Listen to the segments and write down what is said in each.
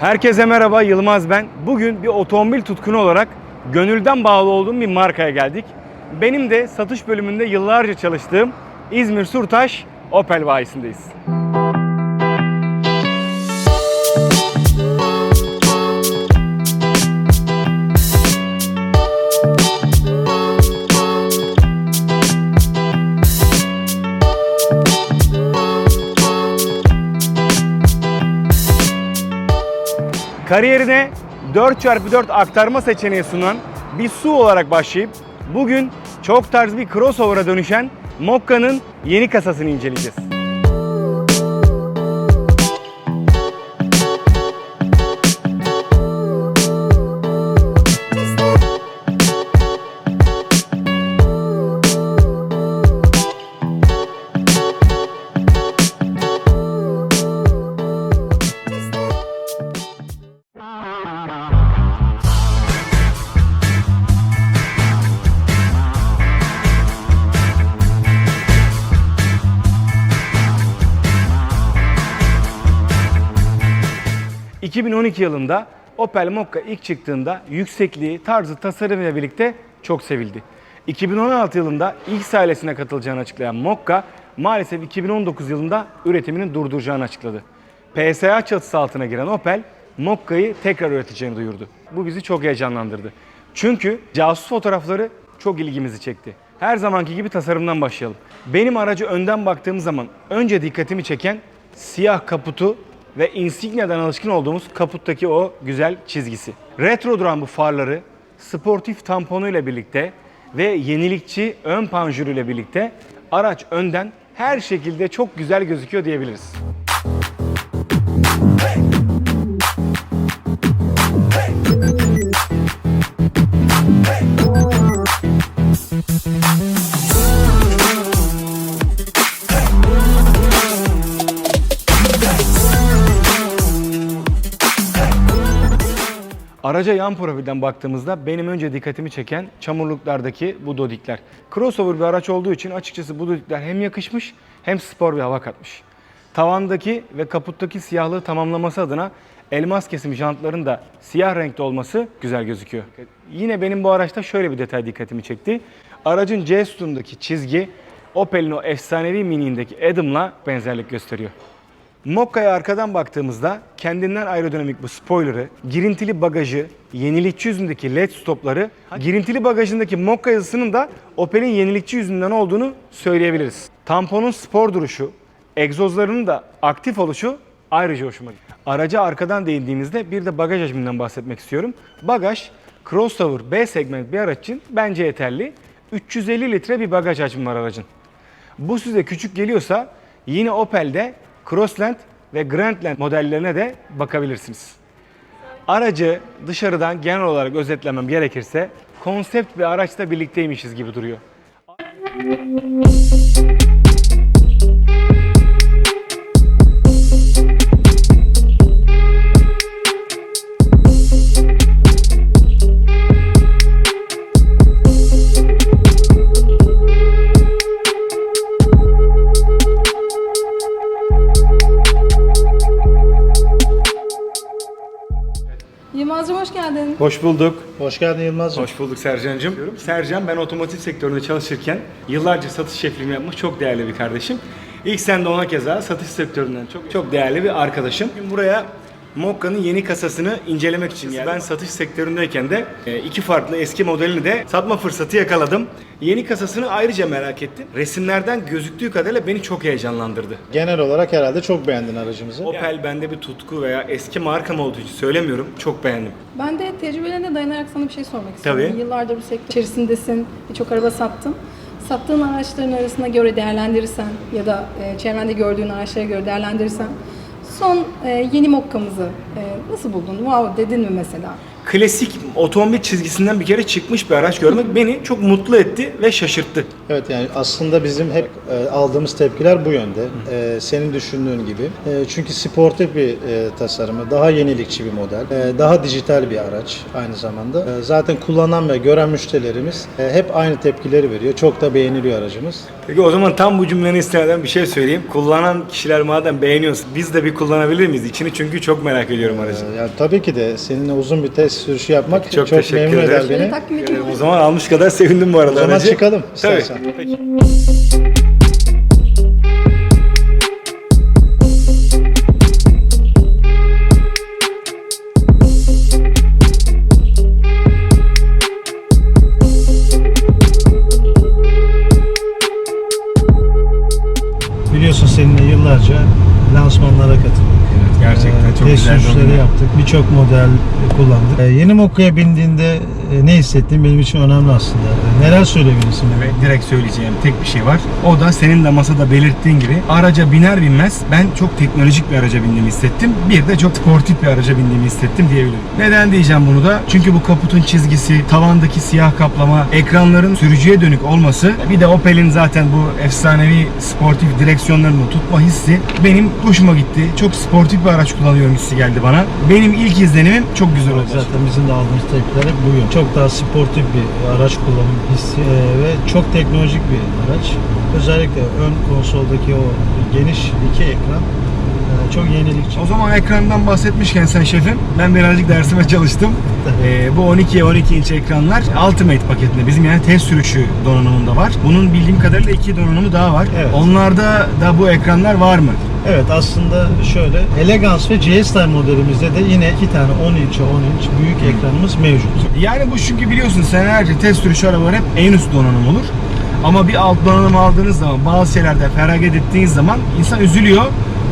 Herkese merhaba Yılmaz ben. Bugün bir otomobil tutkunu olarak gönülden bağlı olduğum bir markaya geldik. Benim de satış bölümünde yıllarca çalıştığım İzmir Surtaş Opel bayisindeyiz. Kariyerine 4x4 aktarma seçeneği sunan bir su olarak başlayıp bugün çok tarz bir crossover'a dönüşen Mokka'nın yeni kasasını inceleyeceğiz. ...2012 yılında Opel Mokka ilk çıktığında yüksekliği, tarzı, tasarımıyla birlikte çok sevildi. 2016 yılında X ailesine katılacağını açıklayan Mokka, maalesef 2019 yılında üretimini durduracağını açıkladı. PSA çatısı altına giren Opel, Mokka'yı tekrar üreteceğini duyurdu. Bu bizi çok heyecanlandırdı. Çünkü casus fotoğrafları çok ilgimizi çekti. Her zamanki gibi tasarımdan başlayalım. Benim aracı önden baktığım zaman önce dikkatimi çeken siyah kaputu ve Insignia'dan alışkın olduğumuz kaputtaki o güzel çizgisi. Retro duran bu farları sportif tamponuyla birlikte ve yenilikçi ön panjuruyla birlikte araç önden her şekilde çok güzel gözüküyor diyebiliriz. Araca yan profilden baktığımızda benim önce dikkatimi çeken çamurluklardaki bu dodikler. Crossover bir araç olduğu için açıkçası bu dodikler hem yakışmış hem spor bir hava katmış. Tavandaki ve kaputtaki siyahlığı tamamlaması adına elmas kesim jantların da siyah renkte olması güzel gözüküyor. Yine benim bu araçta şöyle bir detay dikkatimi çekti. Aracın C sütunundaki çizgi Opel'in o efsanevi miniğindeki Adam'la benzerlik gösteriyor. Mokka'ya arkadan baktığımızda kendinden aerodinamik bu spoiler'ı, girintili bagajı, yenilikçi yüzündeki led stopları, girintili bagajındaki Mokka yazısının da Opel'in yenilikçi yüzünden olduğunu söyleyebiliriz. Tamponun spor duruşu, egzozlarının da aktif oluşu ayrıca hoşuma gitti. Araca arkadan değindiğimizde bir de bagaj hacminden bahsetmek istiyorum. Bagaj crossover B segment bir araç için bence yeterli. 350 litre bir bagaj hacmi var aracın. Bu size küçük geliyorsa yine Opel'de Crossland ve Grandland modellerine de bakabilirsiniz. Aracı dışarıdan genel olarak özetlemem gerekirse konsept bir araçla birlikteymişiz gibi duruyor. Hoş bulduk. Hoş geldin Yılmaz'cığım. Hoş bulduk Sercan'cığım. Sercan ben otomotiv sektöründe çalışırken yıllarca satış şefliğini yapmış çok değerli bir kardeşim. İlk sen de ona keza satış sektöründen çok çok değerli bir arkadaşım. Bugün buraya Mokka'nın yeni kasasını incelemek için geldim. Ben satış sektöründeyken de e, iki farklı eski modelini de satma fırsatı yakaladım. Yeni kasasını ayrıca merak ettim. Resimlerden gözüktüğü kadarıyla beni çok heyecanlandırdı. Genel olarak herhalde çok beğendin aracımızı. Opel bende bir tutku veya eski markam olduğu için söylemiyorum. Çok beğendim. Ben de tecrübelerine dayanarak sana bir şey sormak istiyorum. Tabii. Yıllardır bu sektör içerisindesin, birçok araba sattın. Sattığın araçların arasına göre değerlendirirsen ya da e, çevrende gördüğün araçlara göre değerlendirirsen son e, yeni Mokka'mızı e, nasıl buldun? Wow dedin mi mesela? Klasik otomobil çizgisinden bir kere çıkmış bir araç görmek beni çok mutlu etti ve şaşırttı. Evet yani aslında bizim hep e, aldığımız tepkiler bu yönde. E, senin düşündüğün gibi. E, çünkü sportif bir e, tasarımı, daha yenilikçi bir model, e, daha dijital bir araç aynı zamanda. E, zaten kullanan ve gören müşterilerimiz e, hep aynı tepkileri veriyor. Çok da beğeniliyor aracımız. Peki o zaman tam bu cümleni istemeden bir şey söyleyeyim. Kullanan kişiler madem beğeniyorsun biz de bir kullanabilir miyiz? İçini çünkü çok merak ediyorum aracın. Ya tabii ki de seninle uzun bir test sürüşü yapmak Çok çok, teşekkür memnun ederim. eder beni. takdim edeyim. O zaman almış kadar sevindim bu arada O zaman aracı. çıkalım Tabii. istersen. Peki. Biliyorsun seninle yıllarca lansmanlara katıldık. Gerçekten çok Test güzel oyun. yaptık. Birçok model kullandık. Ee, yeni Mokka'ya bindiğinde ne hissettiğin benim için önemli aslında. Ee, Neler söyleyebilirsin? Ve direkt söyleyeceğim tek bir şey var. O da senin de masada belirttiğin gibi araca biner binmez ben çok teknolojik bir araca bindiğimi hissettim. Bir de çok sportif bir araca bindiğimi hissettim diyebilirim. Neden diyeceğim bunu da? Çünkü bu kaputun çizgisi, tavandaki siyah kaplama, ekranların sürücüye dönük olması, bir de Opel'in zaten bu efsanevi sportif direksiyonlarını tutma hissi benim hoşuma gitti. Çok sportif bir araç kullanıyorum hissi geldi bana. Benim ilk izlenimim çok güzel oldu. Zaten bizim de aldığımız tepkiler hep bu yön. Çok daha sportif bir araç kullanım hissi e, ve çok teknolojik bir araç. Özellikle ön konsoldaki o geniş iki ekran çok yenilikçi. O zaman ekrandan bahsetmişken sen şefim, ben birazcık dersime çalıştım. Ee, bu 12'ye 12 inç ekranlar Ultimate paketinde bizim yani test sürüşü donanımında var. Bunun bildiğim kadarıyla iki donanımı daha var. Evet. Onlarda da bu ekranlar var mı? Evet aslında şöyle Elegance ve GS-Style modelimizde de yine iki tane 10 inç 10 inç büyük ekranımız mevcut. Yani bu çünkü biliyorsun senelerce test sürüşü arabalar hep en üst donanım olur. Ama bir alt donanım aldığınız zaman bazı şeylerde feragat ettiğiniz zaman insan üzülüyor.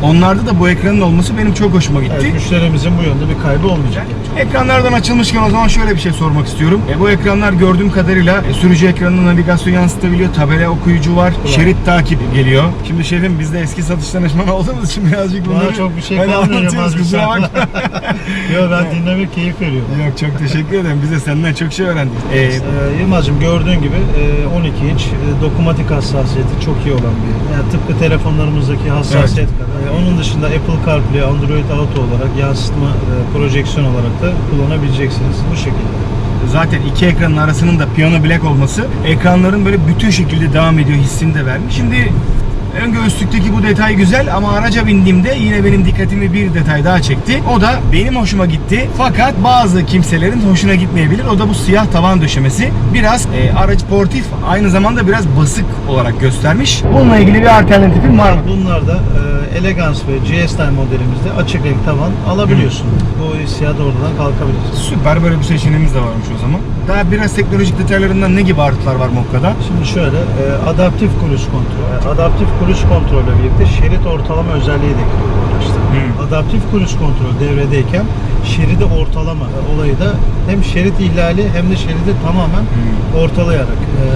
Onlarda da bu ekranın olması benim çok hoşuma gitti. Evet, müşterimizin bu yönde bir kaybı olmayacak. Ekranlardan açılmışken o zaman şöyle bir şey sormak istiyorum. E, bu ekranlar gördüğüm kadarıyla e, sürücü ekranına navigasyon yansıtabiliyor, tabela okuyucu var, şerit takip geliyor. Şimdi şefim biz de eski satış danışmanı olduğumuz için birazcık Bana bunları çok bir şey kalmıyor kusura bakma. Yo ben dinlemek keyif veriyorum. Yok çok teşekkür ederim. Biz de senden çok şey öğrendik. E, Ee, Yılmaz'cığım gördüğün gibi e, 12 inç e, dokunmatik hassasiyeti çok iyi olan bir yani tıpkı telefonlarımızdaki hassasiyet kadar. Onun dışında Apple CarPlay, Android Auto olarak yansıtma e, projeksiyon olarak da kullanabileceksiniz bu şekilde. zaten iki ekranın arasının da piyano black olması ekranların böyle bütün şekilde devam ediyor hissini de vermiş. Şimdi ön göğüslükteki bu detay güzel ama araca bindiğimde yine benim dikkatimi bir detay daha çekti. O da benim hoşuma gitti. Fakat bazı kimselerin hoşuna gitmeyebilir. O da bu siyah tavan döşemesi. Biraz e, aracı sportif aynı zamanda biraz basık olarak göstermiş. Bununla ilgili bir alternatifim var mı? Bunlar da e, Elegance ve GS-Style modelimizde açık renk tavan alabiliyorsun. Bu hissiyat oradan kalkabilir. Süper böyle bir seçeneğimiz de varmış o zaman. Daha biraz teknolojik detaylarından ne gibi artılar var Mokka'da? Şimdi şöyle, e, adaptif cruise kontrol. E, adaptif cruise kontrolle birlikte şerit ortalama özelliği de geliyor bu araçta. Hmm. Adaptif cruise kontrol devredeyken şeridi ortalama olayı da hem şerit ihlali hem de şeridi tamamen ortalayarak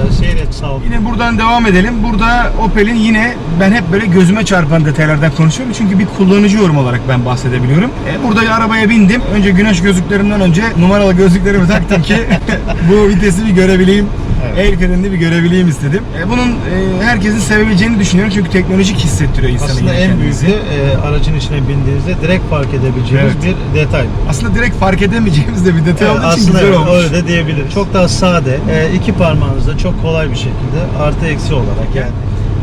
e, seyret sağlıyor. Yine buradan devam edelim. Burada Opel'in yine ben hep böyle gözüme çarpan detaylardan konuşuyorum. Çünkü bir kullanıcı yorum olarak ben bahsedebiliyorum. E, burada arabaya bindim. Önce güneş gözlüklerinden önce numaralı gözlüklerimi taktım ki bu vitesi bir görebileyim. Evet. El frenini bir görebileyim istedim. E, bunun e, herkesin sevebileceğini düşünüyorum. Çünkü teknolojik hissettiriyor insanı Aslında en büyük kendinizi. de e, aracın içine bindiğinizde direkt fark edebileceğiniz Evet. bir detay. Aslında direkt fark edemeyeceğimiz de bir detay Evet, olduğu için güzel evet, olmuş. öyle de diyebiliriz. Çok daha sade, e, iki parmağınızda çok kolay bir şekilde artı eksi olarak yani.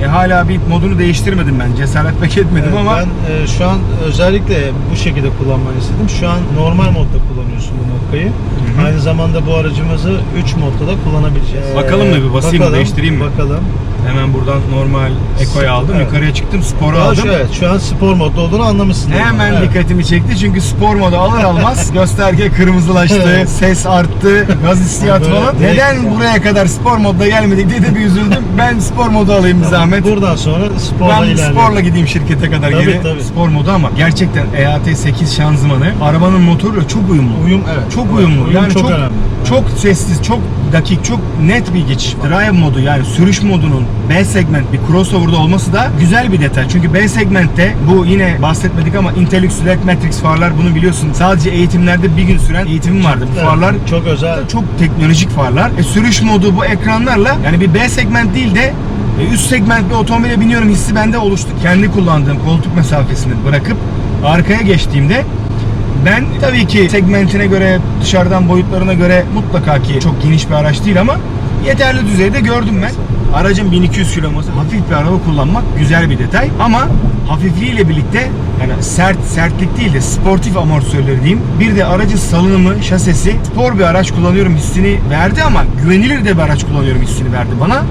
E, hala bir modunu değiştirmedim ben. Cesaret pek etmedim Evet, ama Ben e, şu an özellikle bu şekilde kullanmanı istedim. Şu an normal modda kullanıyorsun bu Mokka'yı. hı. Aynı zamanda bu aracımızı 3 modda da kullanabileceğiz. Bakalım mı bir basayım mı, bakalım, değiştireyim mi? Bakalım. Hemen buradan normal Eko'yu aldım. Evet. Yukarıya çıktım. Sporu aldım. şu, evet, şu an spor modda olduğunu anlamışsın. Hemen Evet. dikkatimi çekti çünkü spor modu alır almaz gösterge kırmızılaştı, Evet. ses arttı, gaz hissiyatı Böyle falan. Neden buraya kadar spor modda gelmedik diye de bir üzüldüm. Ben spor modu alayım bir zahmet. Buradan sonra sporla Ben ilerleyelim. sporla gideyim şirkete kadar Tabii, geri. tabii. Spor modu ama gerçekten E EAT8 şanzımanı arabanın motoruyla çok uyumlu. Uyum evet. Çok uyumlu. uyum yani çok, çok önemli. Çok sessiz, çok dakik, çok net bir geçiş. Drive modu yani sürüş modunun B segment bir crossover'da olması da güzel bir detay. Çünkü B segmentte bu yine bahsetmedik ama Intellix LED Matrix farlar bunu biliyorsun. Sadece eğitimlerde bir gün süren eğitimim vardı. Bu farlar çok özel. çok teknolojik farlar. E, sürüş modu bu ekranlarla yani bir B segment değil de e, üst segment bir otomobile biniyorum hissi bende oluştu. Kendi kullandığım koltuk mesafesini bırakıp arkaya geçtiğimde ben tabii ki segmentine göre, dışarıdan boyutlarına göre mutlaka ki çok geniş bir araç değil ama yeterli düzeyde gördüm ben. Aracın 1200 kilo olması hafif bir araba kullanmak güzel bir detay ama hafifliğiyle birlikte yani sert sertlik değil de sportif amortisörleri diyeyim. Bir de aracın salınımı, şasesi spor bir araç kullanıyorum hissini verdi ama güvenilir de bir araç kullanıyorum hissini verdi bana.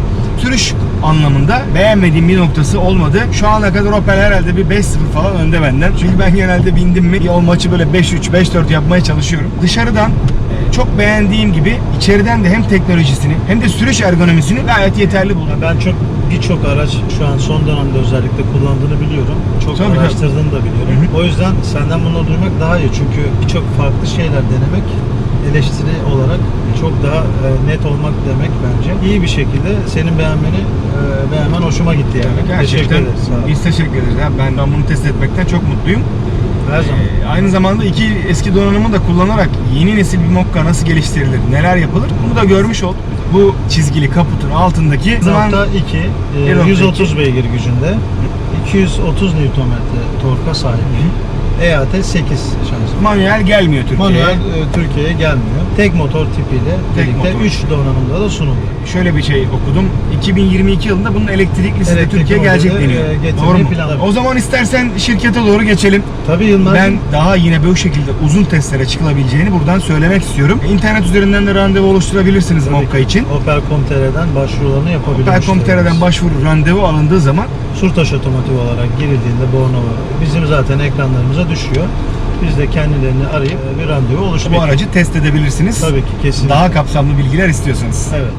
Sürüş anlamında beğenmediğim bir noktası olmadı. Şu ana kadar Opel herhalde bir 5-0 falan önde benden. Çünkü ben genelde bindim mi o maçı böyle 5-3, 5-4 yapmaya çalışıyorum. Dışarıdan çok beğendiğim gibi içeriden de hem teknolojisini hem de sürüş ergonomisini gayet yeterli buldum. Ben çok birçok araç şu an son dönemde özellikle kullandığını biliyorum. Çok Tabii, araştırdığını da biliyorum. O yüzden senden bunu duymak daha iyi. Çünkü birçok farklı şeyler denemek eleştiri olarak çok daha e, net olmak demek bence. İyi bir şekilde senin beğenmeni e, beğenmen hoşuma gitti yani. Teşekkür Gerçekten ederiz. Sağ ol. biz teşekkür ederiz. Ben, ben bunu test etmekten çok mutluyum. Her zaman. Ee, aynı zamanda iki eski donanımı da kullanarak yeni nesil bir Mokka nasıl geliştirilir, neler yapılır bunu da görmüş olduk. Bu çizgili kaputun altındaki zaman 1.2 e, 1.2. 130 beygir gücünde 230 Nm torka sahip. EAT 8 şanzıman. manuel gelmiyor Türkiye'ye. Manuel e, Türkiye'ye gelmiyor. Tek motor tipiyle Tek birlikte motor. 3 donanımda da sunuluyor. Şöyle bir şey okudum. 2022 yılında bunun elektriklisi de Elektrikli Türkiye'ye gelecek modeli, deniyor. e, getirmeyi Doğru mu? planlıyor. O zaman istersen şirkete doğru geçelim. Tabii Yılmaz. Ben daha yine bu şekilde uzun testlere çıkılabileceğini buradan söylemek istiyorum. İnternet üzerinden de randevu oluşturabilirsiniz Mokka için. Opel.com.tr'den başvurularını yapabilirsiniz. Opel.com.tr'den başvuru randevu alındığı zaman Surtaş Otomotiv olarak girildiğinde Bornova bizim zaten ekranlarımıza düşüyor. Biz de kendilerini arayıp e, bir randevu bu oluşturuyoruz. aracı test edebilirsiniz. Tabii ki kesin. Daha kapsamlı bilgiler istiyorsanız. Evet.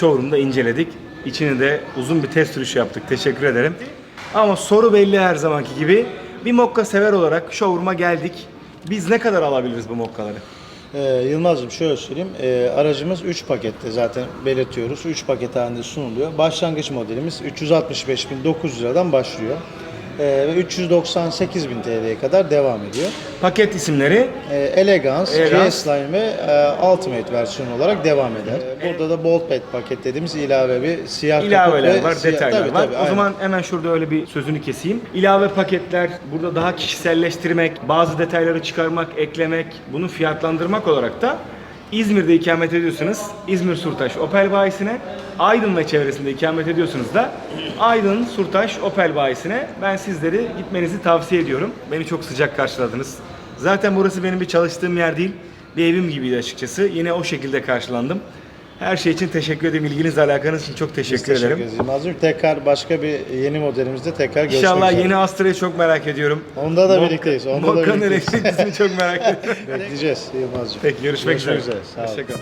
Showroom'da inceledik. İçini de uzun bir test sürüşü yaptık. Teşekkür ederim. Ama soru belli her zamanki gibi. Bir Mokka sever olarak showroom'a geldik. Biz ne kadar alabiliriz bu Mokka'ları? Ee, Yılmaz'cığım şöyle söyleyeyim. Ee, aracımız 3 pakette zaten belirtiyoruz. 3 paket halinde sunuluyor. Başlangıç modelimiz 365.900 liradan başlıyor. Ee, ve 398.000 TL'ye kadar devam ediyor. Paket isimleri Ee, Elegance, Elegance. G-Slime ve e, Ultimate versiyonu olarak devam eder. Ee, Burada da Bold Pad paket dediğimiz ilave bir siyah ilaveler var, siyah- detaylar Tabii, var. tabii, o aynen. zaman hemen şurada öyle bir sözünü keseyim. İlave paketler, burada daha kişiselleştirmek, bazı detayları çıkarmak, eklemek, bunu fiyatlandırmak olarak da İzmir'de ikamet ediyorsanız İzmir Surtaş Opel bayisine, Aydın ve çevresinde ikamet ediyorsanız da Aydın Surtaş Opel bayisine ben sizleri gitmenizi tavsiye ediyorum. Beni çok sıcak karşıladınız. Zaten burası benim bir çalıştığım yer değil, bir evim gibiydi açıkçası. Yine o şekilde karşılandım. Her şey için teşekkür ederim. İlginiz, alakanız için çok Biz teşekkür, teşekkür ederim. ederiz Yılmaz'cığım. Tekrar başka bir yeni modelimizde tekrar görüşmek İnşallah üzere. yeni Astra'yı çok merak ediyorum. Onda da Mokka- birlikteyiz, onda da birlikteyiz. elektriklisini çok merak ediyorum. Bekleyeceğiz Yılmaz'cığım. Peki görüşmek, Görüşmek üzere. üzere, sağ olun. Hoşçakalın.